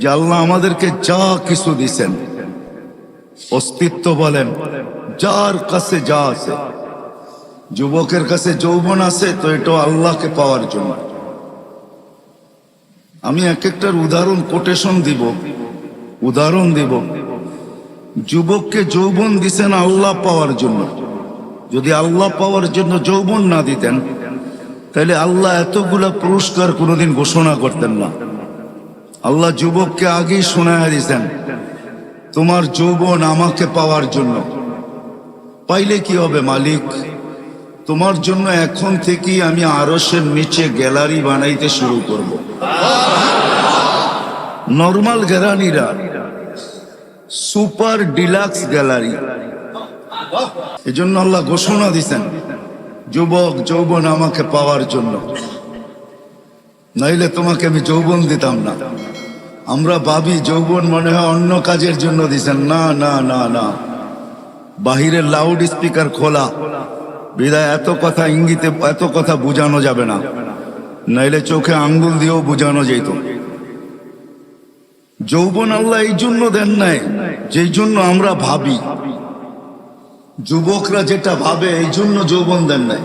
যে আল্লাহ আমাদেরকে যা কিছু দিছেন, অস্তিত্ব বলেন, যার কাছে যা আছে, যুবকের কাছে যৌবন আছে, তো এটা আল্লাহকে পাওয়ার জন্য। আমি এক একটার উদাহরণ কোটেশন দিব, উদাহরণ দিব। যুবককে যৌবন দিছেন আল্লাহ পাওয়ার জন্য। যদি আল্লাহ পাওয়ার জন্য যৌবন না দিতেন, তাহলে আল্লাহ এতগুলা পুরস্কার কোনোদিন ঘোষণা করতেন না। আল্লাহ যুবককে আগেই শোনায় দিয়েছেন তোমার যৌবন আমাকে পাওয়ার জন্য। পাইলে কি হবে মালিক? তোমার জন্য এখন থেকেই আমি আরসের নিচে গ্যালারি বানাইতে শুরু করব। নর্মাল গ্যালারিরা সুপার ডিলাক্স গ্যালারি। এজন্য আল্লাহ ঘোষণা দিছেন, যুবক যৌবন আমাকে পাওয়ার জন্য। নাইলে তোমাকে আমি যৌবন দিতাম না। আমরা ভাবি যৌবন মনে হয় অন্য কাজের জন্য দিছেন। না না না না। বাহিরের লাউড স্পিকার খোলা। বিদায়, এত কথা ইঙ্গিতে, এত কথা বোঝানো যাবে না। নাইলে চোখে আঙ্গুল দিয়েও বোঝানো যেত। যৌবন আল্লাহ এই জন্য দেন নাই, যেই জন্য আমরা ভাবি। যুবকরা যেটা ভাবে, এই জন্য যৌবন দেন নাই।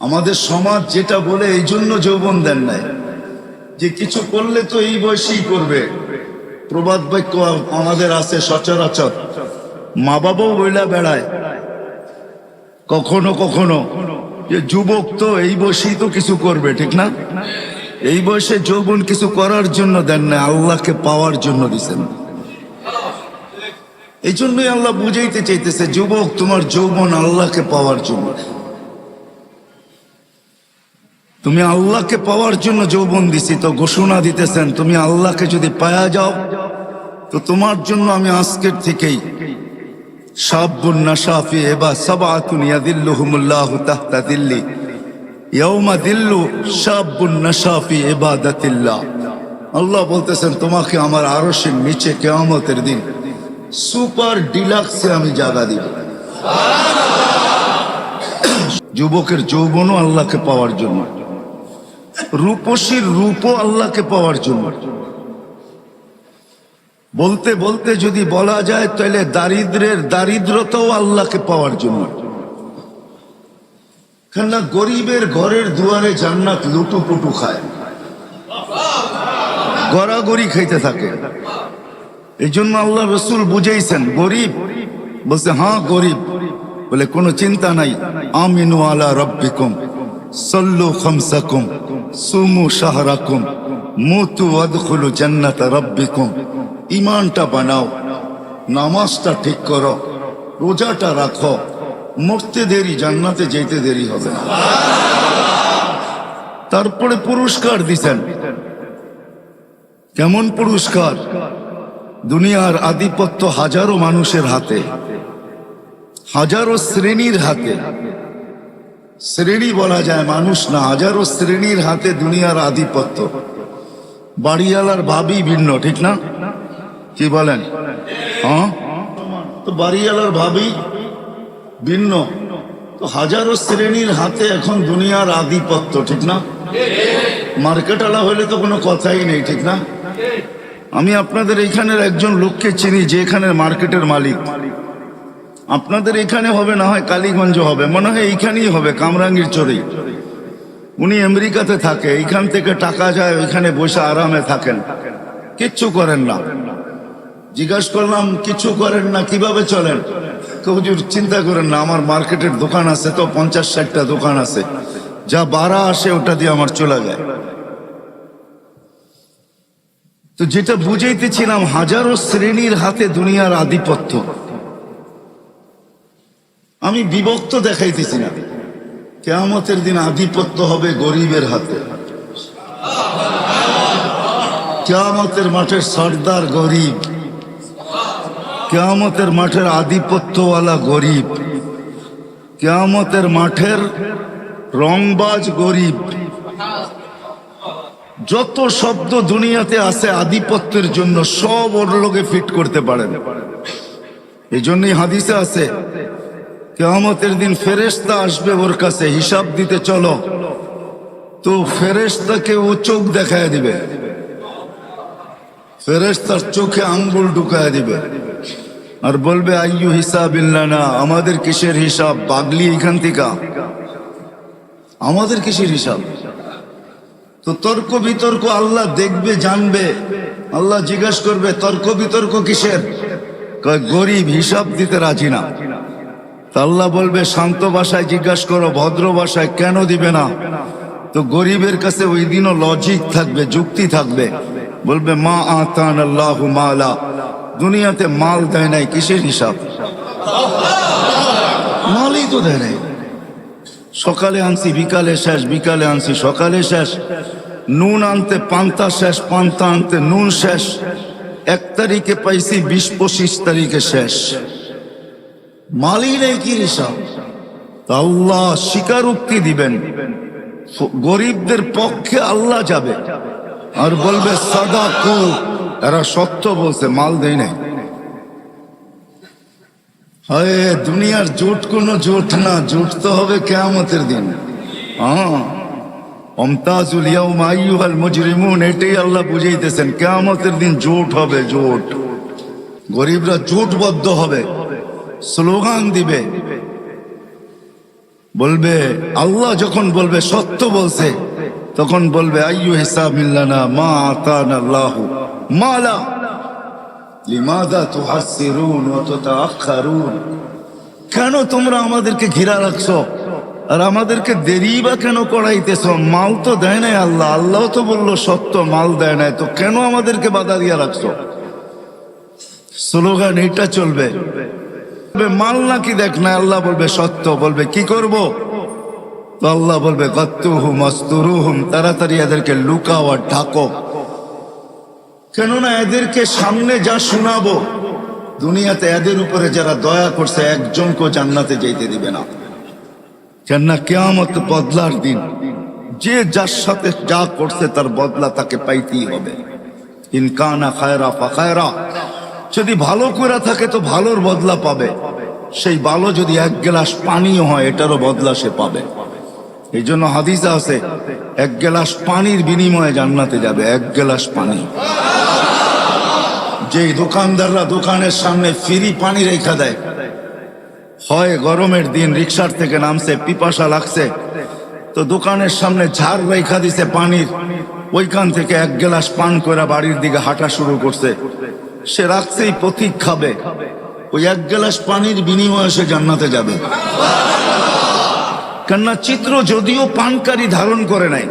আমাদের সমাজ যেটা বলে, এই জন্য যৌবন দেন নাই। যে কিছু করলে তো এই বয়সেই করবে। প্রবাদ বাক্য আমাদের আছে সচরাচর। মা বাবাও বইলা বেড়ায়। কখনো কখনো যে যুবক তো এই বয়সেই তো কিছু করবে, ঠিক না? এই বয়সে যৌবন কিছু করার জন্য দেন না, আল্লাহকে পাওয়ার জন্য দিছেন। এই জন্যই আল্লাহ বুঝাইতে চাইতেছে, যুবক তোমার যৌবন আল্লাহকে পাওয়ার জন্য। তুমি আল্লাহকে পাওয়ার জন্য যৌবন দিছি তো ঘোষণা দিতেছেন তুমি আল্লাহকে যদি পায়া যাও তো তোমার জন্য আমি আজকের থেকেই সাবুন নাসাফি এবা সাবাতুন ইয়াদিল্লুহুমুল্লাহু তাহতা দিল্লি ইয়াউমা দিল্লু সাবুন নাসাফি ইবাদাতিল্লাহ আল্লাহ বলতেছেন তোমাকে আমার আরশের নিচে কেয়ামতের দিন সুপার ডিলাক্সে আমি জায়গা দিব। যুবকের যৌবনও আল্লাহকে পাওয়ার জন্য। রূপসীর রূপও আল্লাহকে পাওয়ার জন্য। বলতে বলতে যদি বলা যায়, তাহলে দারিদ্রের দারিদ্রতাও আল্লাহকে পাওয়ার জন্য। কেননা গরিবের ঘরের দুয়ারে জান্নাত লুটু পুটু খায়। গড়াগড়ি খাইতে থাকে। এই জন্য আল্লাহ রসুল বুঝেইছেন, গরিব বলছে হ্যাঁ গরিব। বলে, কোনো চিন্তা নাই। আমিনু আলা রব্বিকুম, সল্লু খামসাকুম। সুমু শাহরাকুম মুতু আদখুলু জান্নাত রব্বিকুম। ইমানটা বানাও, নামাজটা ঠিক করো, রোজাটা রাখো, মরতে দেরি, জান্নাতে যেতে দেরি হবে তারপরে পুরস্কার দিছেন কেমন পুরস্কার? দুনিয়ার আধিপত্য হাজারো মানুষের হাতে, হাজারো শ্রেণির হাতে। শ্রেণি বলা যায় মানুষ না, হাজারো শ্রেণির হাতে দুনিয়ার আধিপত্য। বাড়িওয়ালার ভাবি ভিন্ন, ঠিক না? কি বলেন? হ্যাঁ? তো বাড়িওয়ালার ভাবি ভিন্ন। তো হাজারো শ্রেণির হাতে এখন দুনিয়ার আধিপত্য, ঠিক না? মার্কেটওয়ালা হলে তো কোনো কথাই নেই, ঠিক না? আমি আপনাদের এখানের একজন লোককে চিনি, যে এখানের মার্কেটের মালিক। আপনাদের এখানে হবে না হয় কালীগঞ্জ হবে। মনে হয় এইখানেই হবে, কামরাঙ্গীর চরেই উনি আমেরিকাতে থাকে, এইখান থেকে টাকা যায়, ওইখানে বসে আরামে থাকেন। কিচ্ছু করেন না। জিজ্ঞাসা করলাম কিছু করেন না, কীভাবে চলেন? হুজুর, চিন্তা করেন না, আমার মার্কেটের দোকান আছে তো, পঞ্চাশ ষাটটা দোকান আছে। যা বাড়া আসে, ওটা দিয়ে আমার চলে যায়। তো যেটা বুঝাইতেছিলাম, হাজারো শ্রেণির হাতে দুনিয়ার আধিপত্য। আমি বিভক্ত দেখাইতেছি না। কেয়ামতের দিন আধিপত্য হবে গরিবের হাতে। কেয়ামতের মাঠের সর্দার গরিব। কেয়ামতের মাঠের আধিপত্যওয়ালা গরিব। কেয়ামতের মাঠের রংবাজ গরিব। যত শব্দ দুনিয়াতে আছে আধিপত্যের জন্য সব ওর লোকে ফিট করতে পারেন। এই জন্যই হাদিসে আছে কেয়ামতের দিন ফেরেস্তা আসবে ওর কাছে, হিসাব দিতে চলো। তো ফেরেস্তাকে ও চোখ দেখায় দিবে। ফেরেস্তার চোখে আঙ্গুল ঢুকায় দিবে। আর বলবে, আইয়ু হিসাব না আমাদের কিসের হিসাব? বাগলি এখান থেকে। আমাদের কিসের হিসাব? তো তর্ক বিতর্ক আল্লাহ দেখবে, জানবে। আল্লাহ জিজ্ঞেস করবে, তর্ক বিতর্ক কিসের? গরিব হিসাব দিতে রাজি না। আল্লাহ বলবে, শান্ত ভাষায় জিজ্ঞাসা করো, ভদ্র ভাষায় কেন দিবে না? তো গরিবের কাছে ওই দিনও লজিক থাকবে, যুক্তি থাকবে। বলবে, মা আতান আল্লাহ মালা। দুনিয়াতে মাল দেয় নাই, কিসের হিসাব? মালই তো দেয় নাই। সকালে আনছি, বিকালে শেষ, বিকালে আনছি, সকালে শেষ। নুন আনতে পান্তা শেষ, পান্তা আনতে নুন শেষ। এক তারিখে পাইছি, বিশ পঁচিশ তারিখে শেষ। মালই নেই কি হিসাব? আল্লাহ স্বীকারোক্তি দিবেন। গরিবদের পক্ষে আল্লাহ যাবে। আর বলবে সাদা কু এরা সত্য বলছে, মাল দেয় নাই। হয়, দুনিয়ার জোট কোনো জোট না, জোট তো হবে কেয়ামতের দিন। হ্যাঁ অমতাজুল ইয়াউম আইয়ুহাল মুজরিমুন, এটাই আল্লাহ বুঝাইতেছেন, কেয়ামতের দিন জোট হবে, জোট। গরিবরা জোটবদ্ধ হবে। স্লোগান দিবে। বলবে, আল্লাহ যখন বলবে, সত্য বলছে, তখন বলবে, আইয়ু হিসাব মিল্লানা মা আতান আল্লাহ মালা। লিমাদা কেন তোমরা আমাদেরকে ঘিরা রাখছো? আর আমাদেরকে দেরি বা কেন করাইতেছ? মাল তো দেয় নাই আল্লাহ। আল্লাহ তো বলল, সত্য, মাল দেয় নাই। তো কেন আমাদেরকে বাধা দিয়া রাখছো? স্লোগান এটা চলবে। মাল নাকি দেখ না, আল্লাহ বলবে, সত্য বলবে, কি করব? তো আল্লাহ বলবে তাড়াতাড়ি এদেরকে লুকাও আর ঢাকো। কেননা এদেরকে সামনে যা শোনাবো, দুনিয়াতে এদের উপরে যারা দয়া করছে, একজনকেও জান্নাতে যেতে দিবে না। কেননা কেয়ামত বদলার দিন, যে যার সাথে যা করছে, তার বদলা তাকে পাইতেই হবে। ইনকানা খায়রা ফাখায়রা যদি ভালো করে থাকে তো ভালোর বদলা পাবে। সেই ভালো যদি এক গ্লাস পানিও হয়, এটারও বদলা সে পাবে। এই জন্য হাদিসা আছে, এক গ্লাস পানির বিনিময়ে জান্নাতে যাবে, এক গ্লাস পানি। যে দোকানদাররা দোকানের সামনে ফ্রি পানি রেখা দেয়, হয় গরমের দিন রিক্সার থেকে নামছে, পিপাসা লাগছে, তো দোকানের সামনে ঝাড় রেখা দিছে পানির, ওইখান থেকে এক গ্লাস পান করে বাড়ির দিকে হাঁটা শুরু করছে। সে রাখছেই পথিক খাবে। ওই এক গ্লাস পানির বিনিময়ে সে জান্নাতে যাবে। কেননা চিত্র যদিও পানকারী ধারণ করে নাই,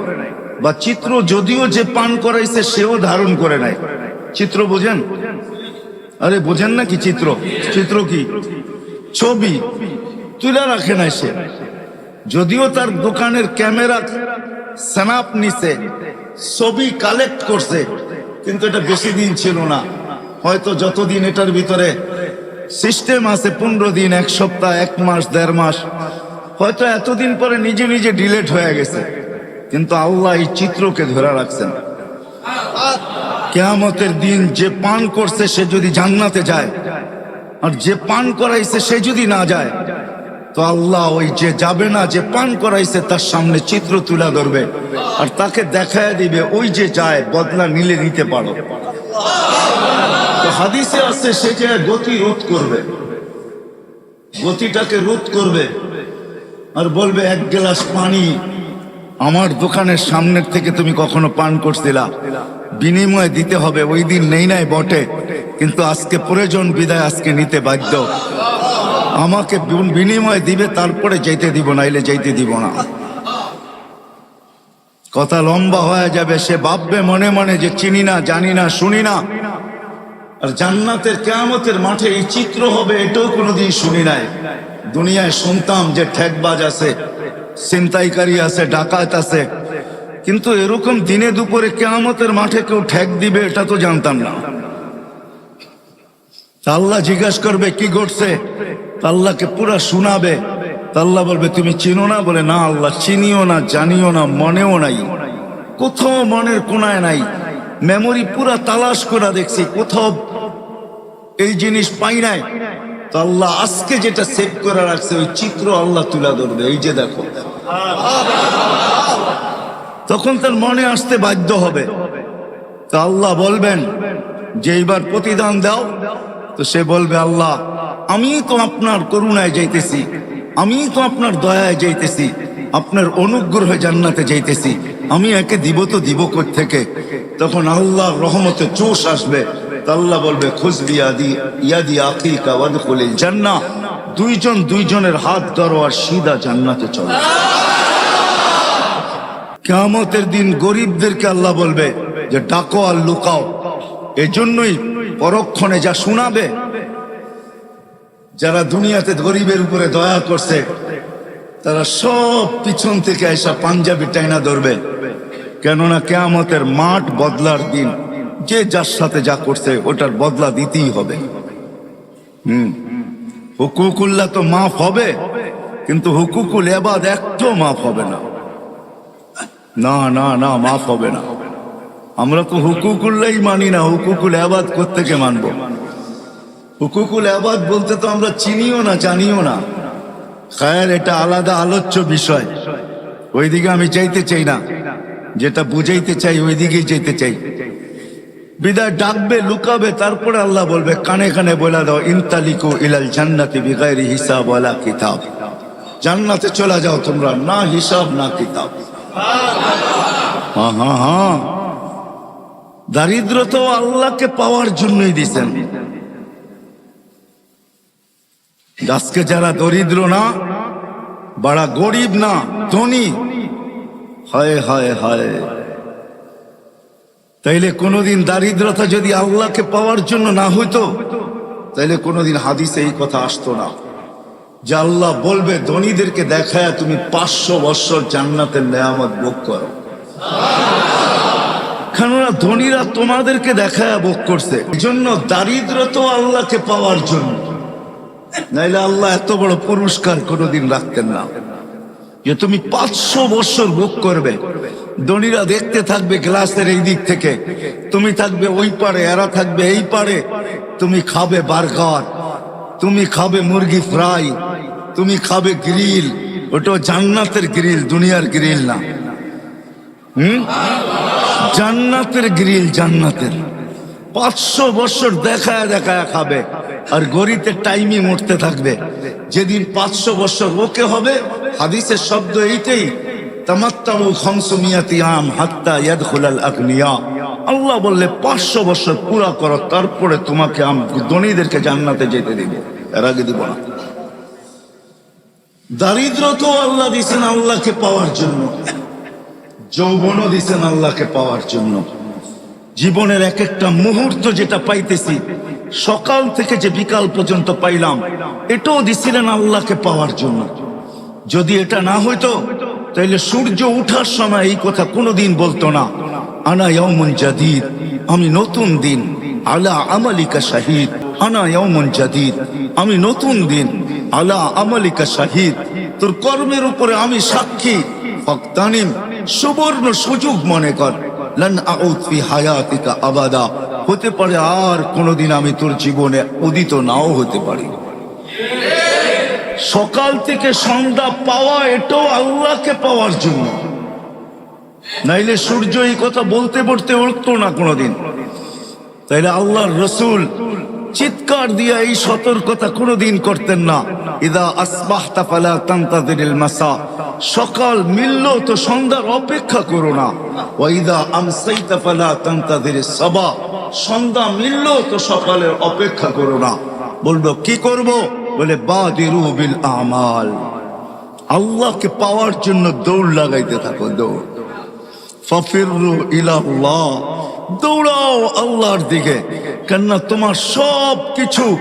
বা চিত্র যদিও যে পান করাইছে সেও ধারণ করে নাই। চিত্র বোঝেন? আরে বোঝেন না কি চিত্র? চিত্র কি? ছবি। তুলে রাখে নাই সে। যদিও তার দোকানের ক্যামেরা স্ন্যাপ নিছে, ছবি কালেক্ট করছে, কিন্তু এটা বেশি দিন ছিল না। হয়তো যতদিন এটার ভিতরে সিস্টেম আছে, পনেরো দিন, এক সপ্তাহ, এক মাস, দেড় মাস, হয়তো এতদিন পরে নিজে নিজে ডিলেট হয়ে গেছে। কিন্তু আল্লাহ এই চিত্রকে ধরে রাখছেন। কেয়ামতের দিন যে পান করছে সে যদি জান্নাতে যায়, আর যে পান করাইছে সে যদি না যায়, তো আল্লাহ ওই যে যাবে না, যে পান করাইছে তার সামনে চিত্র তুলে ধরবে আর তাকে দেখায় দিবে, ওই যে যায়, বদলা নিলে নিতে পারো। হাদিসে আছে যে গতি রোধ করবে। গতিটাকে রোধ করবে আর বলবে, এক গ্লাস পানি আমার দোকানের সামনের থেকে তুমি কখনো পান করছিলা। বিনিময় দিতে হবে, ওই দিন নেই নাই বটে, কিন্তু আজকে প্রয়োজন বিদায়, আজকে নিতে বাধ্য। আমাকে বিনিময় দিবে, তারপরে যেতে দিব না এলে যেতে দিব না। কথা লম্বা হয়ে যাবে, সে ভাববে মনে মনে যে চিনি না, জানি না, শুনি না। আর জান্নাতের কেয়ামতের মাঠে এই চিত্র হবে এটাও কোনোদিন শুনি নাই। দুনিয়ায় শুনতাম যে ঠেকবাজ আছে, ছিনতাইকারী আছে, ডাকাত আছে। কিন্তু এরকম দিনে দুপুরে কেয়ামতের মাঠে কেউ ঠেক দিবে এটা তো জানতাম না। তা আল্লাহ জিজ্ঞাসা করবে, কি ঘটছে? তা আল্লাহকে পুরা শোনাবে। তা আল্লাহ বলবে, তুমি চিনো না? বলে, না আল্লাহ, চিনিও না, জানিও না, মনেও নাই। কোথাও মনের কোনায় নাই। মেমোরি পুরা তালাশ করা দেখছি, কোথাও এই জিনিস পাই নাই। তো আল্লাহ আজকে যেটা সেভ করে রাখছে, ওই চিত্র আল্লাহ তুলে ধরবে। এই যে দেখো। তখন তার মনে আসতে বাধ্য হবে। তো আল্লাহ বলবেন, যে এইবার প্রতিদান দাও। তো সে বলবে, আল্লাহ, আমি তো আপনার করুণায় যাইতেছি। আমি তো আপনার দয়ায় যাইতেছি। আপনার অনুগ্রহে জান্নাতে যাইতেছি। আমি একে দিব তো দিব থেকে তখন আল্লাহর রহমতে চোষ আসবে। তা আল্লাহ বলবে খুশবি আদি ইয়াদি আকিকা জান্নাহ। দুইজন দুইজনের হাত ধরো আর সিধা জান্নাতে চলো। কেয়ামতের দিন গরিবদেরকে আল্লাহ বলবে যে, ডাকো আর লুকাও। এজন্যই পরক্ষণে যা শোনাবে, যারা দুনিয়াতে গরিবের উপরে দয়া করছে, তারা সব পিছন থেকে এসা পাঞ্জাবি টাইনা ধরবে। কেননা কেয়ামতের মাঠ বদলার দিন। যে যার সাথে যা করছে, ওটার বদলা দিতেই হবে। হুম। হুকুকুল্লা তো মাফ হবে, কিন্তু হুকুকুল এবাদ একটু মাফ হবে না। না না না, মাফ হবে না। আমরা তো হুকুকুল্লাই মানি না, হুকুকুল আবাদ থেকে মানবো? হুকুকুল আবাদ বলতে তো আমরা চিনিও না, জানিও না। খায়ের, এটা আলাদা আলোচ্য বিষয়। ওইদিকে আমি চাইতে চাই না। যেটা বুঝাইতে চাই, ওইদিকেই চাইতে চাই। বিদায় ডাকবে, লুকাবে, তারপরে আল্লাহ বলবে, কানে কানে বলে দাও, ইনতালিকু ইলাল জান্নাতি বিগাইরি হিসাব ওয়ালা কিতাব। জান্নাতে চলে যাও তোমরা, না হিসাব, না কিতাব। হ্যাঁ হ্যাঁ দারিদ্র তো আল্লাহকে পাওয়ার জন্যই দিছেন। আজকে যারা দরিদ্র না, বড়া গরিব না, ধনী, হায় হায় হায়। তাইলে কোনোদিন দারিদ্রতা যদি আল্লাহকে পাওয়ার জন্য না হইতো, তাইলে কোনোদিন হাদিসে এই কথা আসতো না। যে আল্লাহ বলবে, ধনীদেরকে দেখায় তুমি পাঁচশো বৎসর জান্নাতের নেয়ামত ভোগ করো। কেননা ধনীরা তোমাদেরকে দেখায় ভোগ করছে। জন্য দারিদ্র তো আল্লাহকে পাওয়ার জন্য। নাইলে আল্লাহ এত বড় পুরস্কার কোনোদিন রাখতেন না। যে তুমি পাঁচশো বৎসর ভোগ করবে। ধনীরা দেখতে থাকবে গ্লাসের এই দিক থেকে। তুমি থাকবে ওই পারে, এরা থাকবে এই পারে। তুমি খাবে বার্গার, তুমি খাবে মুরগি ফ্রাই, তুমি খাবে গ্রিল। ওটা জান্নাতের গ্রিল, দুনিয়ার গ্রিল না। হুম? জান্নাতের গ্রিল জান্নাতের। পাঁচশো বছর দেখায় দেখায় খাবে। আর গরিতে টাইমই মরতে থাকবে। যেদিন পাঁচশো বছর ওকে হবে, হাদিসের শব্দ এইটাই। আল্লাহ বললে, পাঁচশো বছর পুরা করো, তারপরে তোমাকে আম জান্নাতে যেতে দিব। এর আগে দিব না। দারিদ্র তো আল্লাহ দিছেন আল্লাহকে পাওয়ার জন্য। যৌবনও দিছেন আল্লাহকে পাওয়ার জন্য। জীবনের এক একটা মুহূর্ত যেটা পাইতেছি, সকাল থেকে যে বিকাল পর্যন্ত পাইলাম, এটাও দিছিলেন আল্লাহকে পাওয়ার জন্য। যদি এটা না হইতো তাইলে সূর্য উঠার সময় এই কথা কোনোদিন বলতো না। আনা ইয়মন জাদিদ, আমি নতুন দিন। আলা আমালিকা শাহিদ, আনা ইয়মন জাদিদ, আমি নতুন দিন। আলা আমালিকা শাহিদ, তোর কর্মের উপরে আমি সাক্ষী। ফক্তানিম, সুবর্ণ সুযোগ মনে কর। লন আউদ ফি হায়াতিকা আবাদা, হতে পারে আর কোনোদিন আমি তোর জীবনে উদিত নাও হতে পারি। সকাল থেকে সন্ধ্যা পাওয়া এটাও আল্লাহকে পাওয়ার জন্য। নাইলে সূর্য এই কথা বলতে বলতে উঠতো না কোনোদিন। তাইলে আল্লাহর রসুল চিৎকার দিয়ে এই সতর্কতা কোনোদিন করতেন না। ইদা আসবাহ মাসা। সকাল মিলল তো সন্ধ্যার অপেক্ষা করো না। ওয়াইদা আমসাইতা ফালা তান্তাদিরিস সাবা। সন্ধ্যা মিলল তো সকালের অপেক্ষা করো না। বলব কি করব? বলে, বাদিরু বিল আমাল। আল্লাহকে পাওয়ার জন্য দৌড় লাগাইতে থাকো, দৌড়। ফাফিরু ইলাল্লাহ। দৌড়াও আল্লাহর দিকে। কেননা তোমার সব কিছু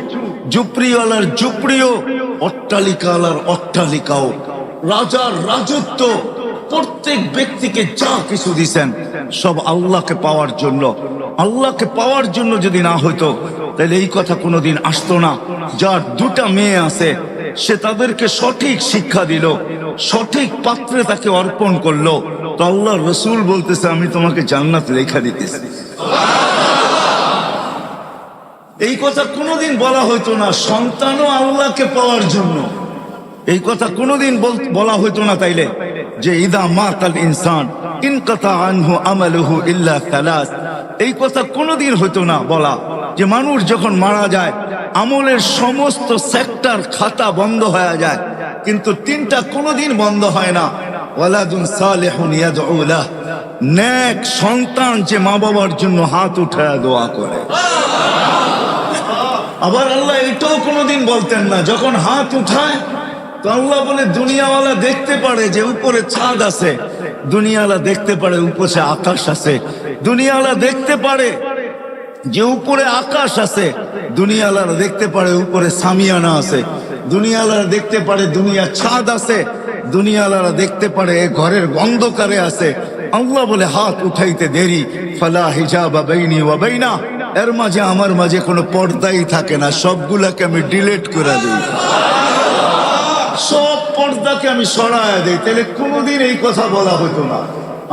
জুপরিওয়ালার জুপরিও অট্টালিকালার অট্টালিকাও। রাজার রাজত্ব, প্রত্যেক ব্যক্তিকে যা কিছু দিছেন সব আল্লাহকে পাওয়ার জন্য। আল্লাহকে পাওয়ার জন্য যদি না হইতো, তাহলে এই কথা কোনোদিন আসতো না। যার দুটা মেয়ে আছে, সে তাদেরকে সঠিক শিক্ষা দিল, সঠিক পাত্রে তাকে অর্পণ করল। তো আল্লাহ রসুল বলতেছে, আমি তোমাকে জান্নাত লেখা দিতেছি। এই কথা কোনোদিন বলা হইতো না, সন্তানও আল্লাহকে পাওয়ার জন্য। এই কথা কোনোদিন বল- হইতো না তাইলে, যে ইদা মাতাল ইনসান। ইন কথা আনহু আমালুহু ইল্লা তালাস এই কথা কোনোদিন হতো না বলা। যে মানুষ যখন মারা যায়, আমলের সমস্ত সেক্টর খাতা বন্ধ হয়ে যায়। কিন্তু তিনটা কোনোদিন বন্ধ হয় না। ওয়ালাদুন সালেহুন ইয়াদউ লাহ। নেক সন্তান যে মা বাবার জন্য হাত উঠায় দোয়া করে। আবার আল্লাহ এটাও কোনোদিন বলতেন না। যখন হাত উঠায় তো আল্লাহ বলে, দুনিয়াওয়ালা দেখতে পারে যে উপরে ছাদ আছে, দুনিয়াওয়ালা দেখতে পারে উপরে আকাশ আছে, দুনিয়াওয়ালা দেখতে পারে যে উপরে আকাশ আছে, দুনিয়াওয়ালারা দেখতে পারে উপরে সামিয়ানা আছে, দুনিয়াওয়ালারা দেখতে পারে দুনিয়া ছাদ আছে, দুনিয়াওয়ালারা দেখতে পারে ঘরের অন্ধকারে আছে। আল্লাহ বলে, হাত উঠাইতে দেরি। ফালা হিজাব বাইনি ওয়া বাইনা। এর মাঝে আমার মাঝে কোনো পর্দাই থাকে না, সবগুলাকে আমি ডিলিট করে দিই। সব পর্দাকে আমি সরায় দিই। তাহলে কোনোদিন এই কথা বলা হতো না।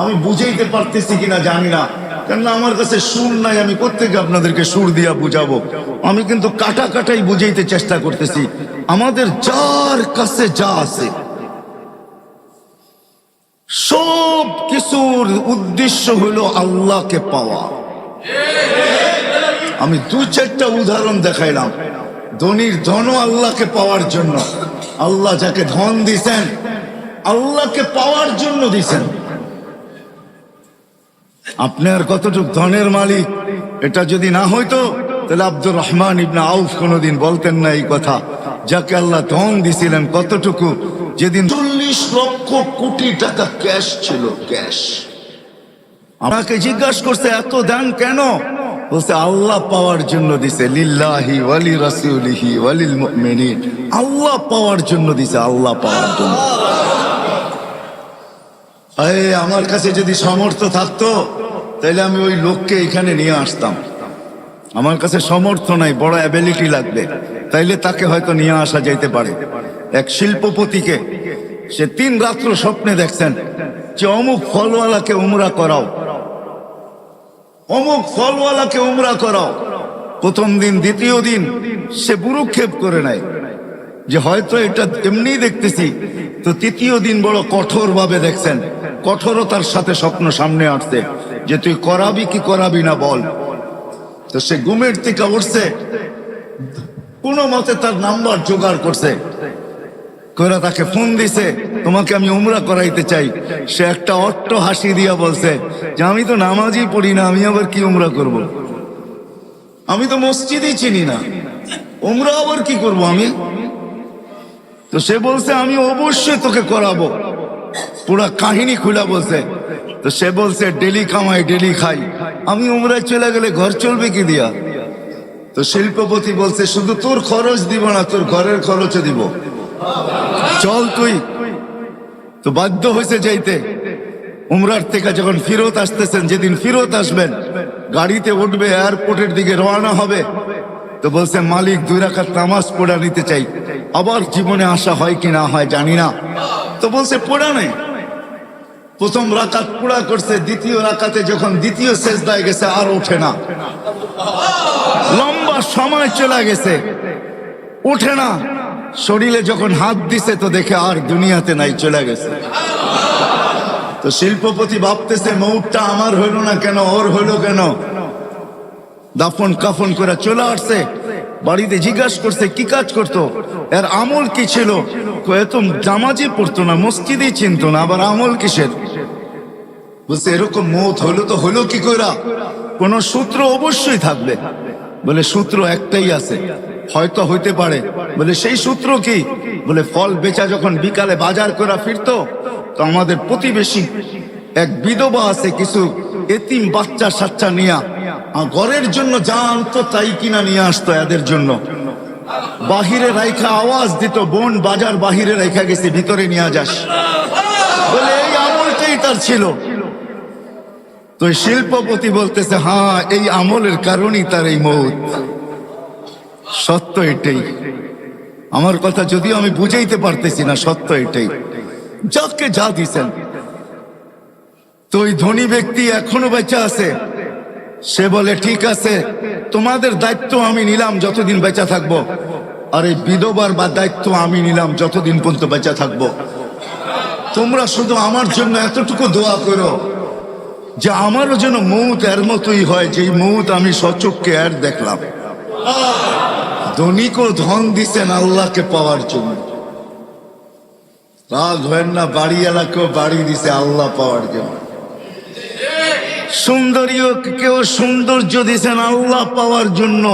আমি বুঝাইতে পারতেছি কিনা জানি না। কেননা আমার কাছে সুর নাই, আমি প্রত্যেকে আপনাদেরকে সুর দিয়া বুঝাবো? আমি কিন্তু কাটা কাটাই বুঝাইতে চেষ্টা করতেছি। আমাদের যার কাছে যা আছে। সব কিছুর উদ্দেশ্য হলো আল্লাহকে পাওয়া। আমি দু চারটা উদাহরণ দেখাইলাম। ধনির ধনও আল্লাহকে পাওয়ার জন্য। আল্লাহ যাকে ধন দিছেন, আল্লাহকে পাওয়ার জন্য দিছেন। আপনার কতটুক ধনের মালিক, এটা যদি না হইতো, তাহলে আব্দুর রহমান ইবনা আউফ কোনোদিন বলতেন না এই কথা। যাকে আল্লাহ ধন দিছিলেন কতটুকু, যেদিন চল্লিশ লক্ষ কোটি টাকা ক্যাশ ছিল, ক্যাশ। আমাকে জিজ্ঞাসা করছে, এত দান কেন? বলছে, আল্লাহ পাওয়ার জন্য দিছে, লিল্লাহি ওয়ালি রাসূলিহি ওয়ালিল মুমিনিন। আল্লাহ পাওয়ার জন্য দিছে, আল্লাহ পাওয়ার জন্য। এই আমার কাছে যদি সামর্থ্য থাকতো, তাহলে আমি ওই লোককে এখানে নিয়ে আসতাম। আমার কাছে সমর্থ নাই, বড় অ্যাবিলিটি লাগবে। তাইলে তাকে হয়তো নিয়ে আসা যাইতে পারে। এক শিল্পপতিকে, সে তিন রাত্র স্বপ্নে দেখছেন, যে অমুক ফলওয়ালাকে উমরা করাও। অমুক ফলওয়ালাকে উমরা করাও। প্রথম দিন, দ্বিতীয় দিন সে বুরুক্ষেপ করে নেয়। যে হয়তো এটা এমনি দেখতেছি। তো তৃতীয় দিন বড় কঠোর ভাবে দেখছেন। কঠোরতার সাথে স্বপ্ন সামনে আসছে যে তুই করাবি কি করাবি না বল। তো সে ঘুমের থেকে উঠছে। কোনো মতে তার নাম্বার জোগাড় করছে। কইরা তাকে ফোন দিছে, তোমাকে আমি উমরা করাইতে চাই। সে একটা অট্ট হাসি দিয়া বলছে, যে আমি তো নামাজই পড়ি না, আমি আবার কি উমরা করব। আমি তো মসজিদই চিনি না, উমরা আবার কি করব আমি? তো সে বলছে, আমি অবশ্যই তোকে করাবো। পুরা কাহিনী খুলা বলছে। তো সে বলছে, ডেলি কামাই, ডেলি খাই। আমি উমরায় চলে গেলে ঘর চলবে কি দিয়া? তো শিল্পপতি বলছে, শুধু তোর খরচ দিব না, তোর ঘরের খরচও দিব। চল তুই। তো বাধ্য হয়েছে যাইতে। উমরার থেকে যখন ফিরত আসতেছেন, যেদিন ফিরত আসবেন, গাড়িতে উঠবে এয়ারপোর্টের দিকে রওনা হবে। তো বলছে, মালিক, দুই রাখার তামাজ পোড়া নিতে চাই। আবার জীবনে আসা হয় কি না হয় জানি না। তো বলছে, পোড়া নেই। প্রথম রাকাত পুরা করছে, দ্বিতীয় রাকাতে যখন দ্বিতীয় শেষ দায় গেছে, আর ওঠে না। লম্বা সময় চলে গেছে। ওঠে না। শরীরে যখন হাত দিছে তো দেখে আর দুনিয়াতে নাই, চলে গেছে। তো শিল্পপতি ভাবতেছে মৌটটা আমার হইল না কেন, ওর হইল কেন? দাফন কাফন করে চলে আসছে। বাড়িতে জিজ্ঞাসা করছে, কি কাজ করতো? এর আমল কি ছিল? জামাজি পড়তো না, মসজিদই চিনতো না, আবার আমল কিসের? বলছে, এরকম মত হলো তো হলো কি করা কোন সূত্র অবশ্যই থাকবে। বলে, সূত্র একটাই আছে হয়তো হইতে পারে। বলে, সেই সূত্র কি? বলে, ফল বেচা যখন বিকালে বাজার করা ফিরতো, তো আমাদের প্রতিবেশী এক বিধবা আছে, কিছু এতিম বাচ্চা সাচ্চা নিয়া ঘরের জন্য যা আনতো তাই কিনা নিয়ে আসতো এদের জন্য। বাহিরে রাইখা আওয়াজ দিত, বোন, বাজার বাহিরে রাইখা গেছে, ভিতরে নিয়ে যাস। বলে, এই আমলটাই তার ছিল। তো শিল্পপতি বলতেছে হ্যাঁ এই আমলের কারণেই তার এই মৌত। সত্য এটাই। আমার কথা যদিও আমি বুঝাইতে পারতেছি না, সত্য এটাই। যাকে যা দিছেন। তো ওই ধনী ব্যক্তি এখনও বেঁচে আছে। সে বলে, ঠিক আছে, তোমাদের দায়িত্ব আমি নিলাম যতদিন বেঁচে থাকব। আর এই বিধবার বা দায়িত্ব আমি নিলাম যতদিন পর্যন্ত বেঁচে থাকব। তোমরা শুধু আমার জন্য এতটুকু দোয়া করো যে আমারও যেন মৌত এর মতোই হয় যে মৌত আমি সচককে এর দেখলাম। ধনিকও ধন দিছেন আল্লাহকে পাওয়ার জন্য। রাগ হয় না বাড়ি এলাকাও বাড়ি দিছে আল্লাহ পাওয়ার জন্য। সুন্দরীও কেউ সৌন্দর্য দিছেন আল্লাহ পাওয়ার জন্য।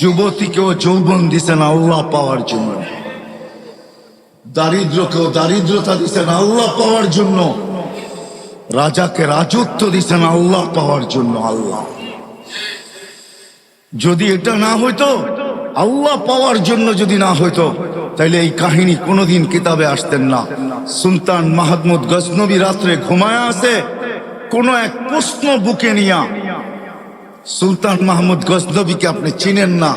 যুবতীকেও যৌবন দিছেন আল্লাহ পাওয়ার জন্য। দারিদ্রকেও দারিদ্রতা দিছেন আল্লাহ পাওয়ার জন্য। রাজাকে রাজত্ব দিছেন আল্লাহ পাওয়ার জন্য আল্লাহ। যদি এটা না হইতো, আল্লাহ পাওয়ার জন্য যদি না হইতো, তাইলে এই কাহিনী কোনোদিন কিতাবে আসতেন না। সুলতান মাহমুদ গজনবী রাত্রে ঘুমায় আছে, কোন এক প্রশ্ন বুকে নিয়া। সুলতান মাহমুদ গজনবীকে আপনি চিনেন না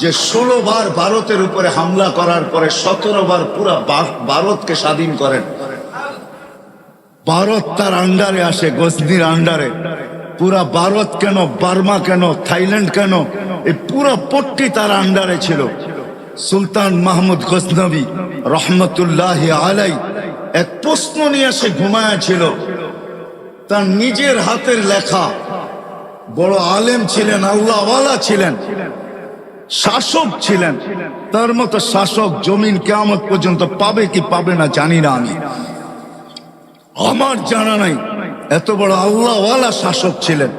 যে ষোলো বার ভারতের উপরে হামলা করার পরে সতেরো বার পুরা ভারতকে স্বাধীন করেন। ভারত তার আন্ডারে আসে, গজনির আন্ডারে পুরা ভারত কেন, বার্মা কেন, থাইল্যান্ড কেন, এই পুরো পট্টি তার আন্ডারে ছিল। সুলতান মাহমুদ গজনবী রহমতুল্লাহ আলাই এক প্রশ্ন নিয়ে সে ঘুমায়া ছিল। তার নিজের হাতের লেখা। বড় আলেম ছিলেন, আল্লাহওয়ালা ছিলেন, শাসক ছিলেন। তার মতো শাসক জমিন কেমন পর্যন্ত পাবে কি পাবে না জানি না আমি। আমার জানা নাই। এত বড় আল্লাহওয়ালা শাসক ছিলেন।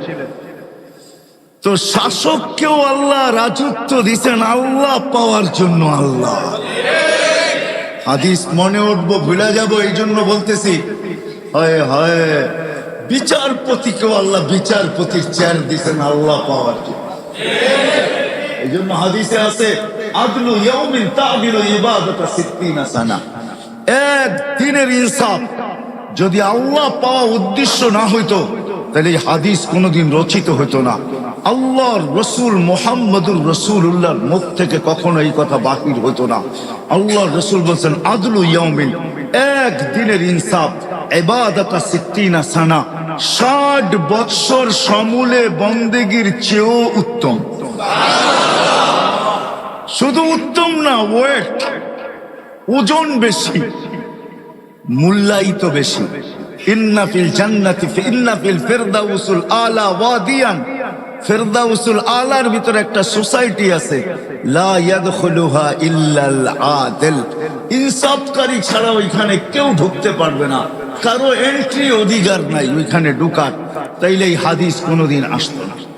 তো শাসককেও আল্লাহ রাজত্ব দিছেন আল্লাহ পাওয়ার জন্য আল্লাহ। হাদিস মনে উঠবো, ভুলে যাব এই জন্য বলতেছি, হয় হয় বিচারপতিকেও আল্লাহ বিচারপতির চেয়ার দিছেন আল্লাহ পাওয়ার জন্য। এই জন্য হাদিসে আছে, আদলু ইয়াউমিন তাবিলু ইবাদাতা সিত্তিনা সানা। এক দিনের ইনসাফ। যদি আল্লাহ পাওয়া উদ্দেশ্য না হইতো, তাহলে এই হাদিস কোনোদিন রচিত হতো না। আল্লাহর রসুল মোহাম্মদুর রসুল উল্লাহর মুখ থেকে কখনো এই কথা বাহির হতো না। আল্লাহর রসুল বলছেন, আদলু ইয়াউমিন, এক দিনের ইনসাফ এবাদাতা সিত্তিনা সানা, ষাট বৎসর সমূলে বন্দেগীর চেয়েও উত্তম। শুধু উত্তম না, ওয়েট, ওজন বেশি। মূল্যায়িত বেশি। ইন্না ফিল জান্নাতি ইন্না ফিল ফিরদাউসুল আলা ওয়াদিয়ান। ফিরদাউসুল আলার ভিতরে একটা সোসাইটি আছে। লা ইয়াদখুলুহা ইল্লাল আদিল। ইনসাফকারী ছাড়া ওইখানে কেউ ঢুকতে পারবে না। কারও এন্ট্রি অধিকার নাই, ওইখানে ঢুকার। তাইলে এই হাদিস কোনোদিন আসতো না।